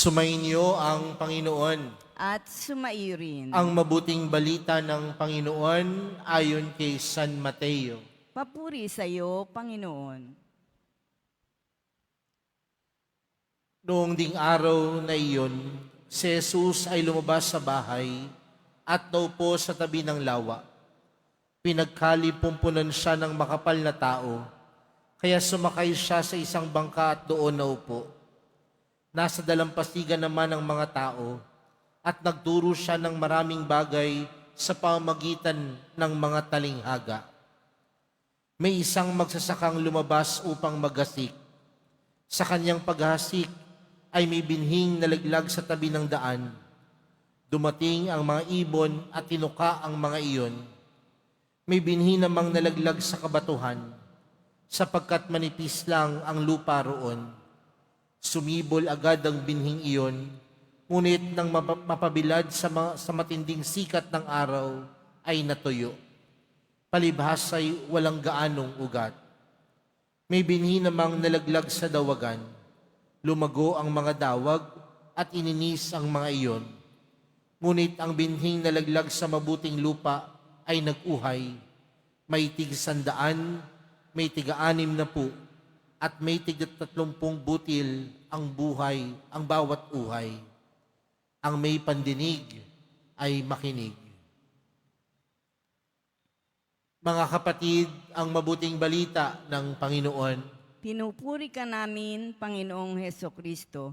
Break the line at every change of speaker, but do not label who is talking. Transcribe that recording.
Sumainyo ang Panginoon.
at sumairin.
Ang mabuting balita ng Panginoon ayon kay San Mateo.
Papuri sa iyo, Panginoon.
Noong ding araw na iyon, si Jesus ay lumabas sa bahay at naupo sa tabi ng lawa. Pinagkalipumpunan siya ng makapal na tao, kaya sumakay siya sa isang bangka at doon naupo. Nasa dalampasigan naman ng mga tao at nagturo siya ng maraming bagay sa pamagitan ng mga talinghaga. May isang magsasakang lumabas upang magasik. Sa kanyang paghasik ay may binhing nalaglag sa tabi ng daan. Dumating ang mga ibon at tinuka ang mga iyon. May binhi namang nalaglag sa kabatuhan, sapagkat manipis lang ang lupa roon. Sumibol agad ang binhing iyon, ngunit nang mapa- mapabilad sa, ma- sa matinding sikat ng araw ay natuyo. Palibhas ay walang gaanong ugat. May binhi namang nalaglag sa dawagan. Lumago ang mga dawag at ininis ang mga iyon. Ngunit ang binhing nalaglag sa mabuting lupa ay nag-uhay. May tig sandaan, may tiga-anim na po, at may tiga tatlumpung butil ang buhay, ang bawat uhay. Ang may pandinig ay makinig. Mga kapatid, ang mabuting balita ng Panginoon
Pinupuri ka namin, Panginoong Heso Kristo,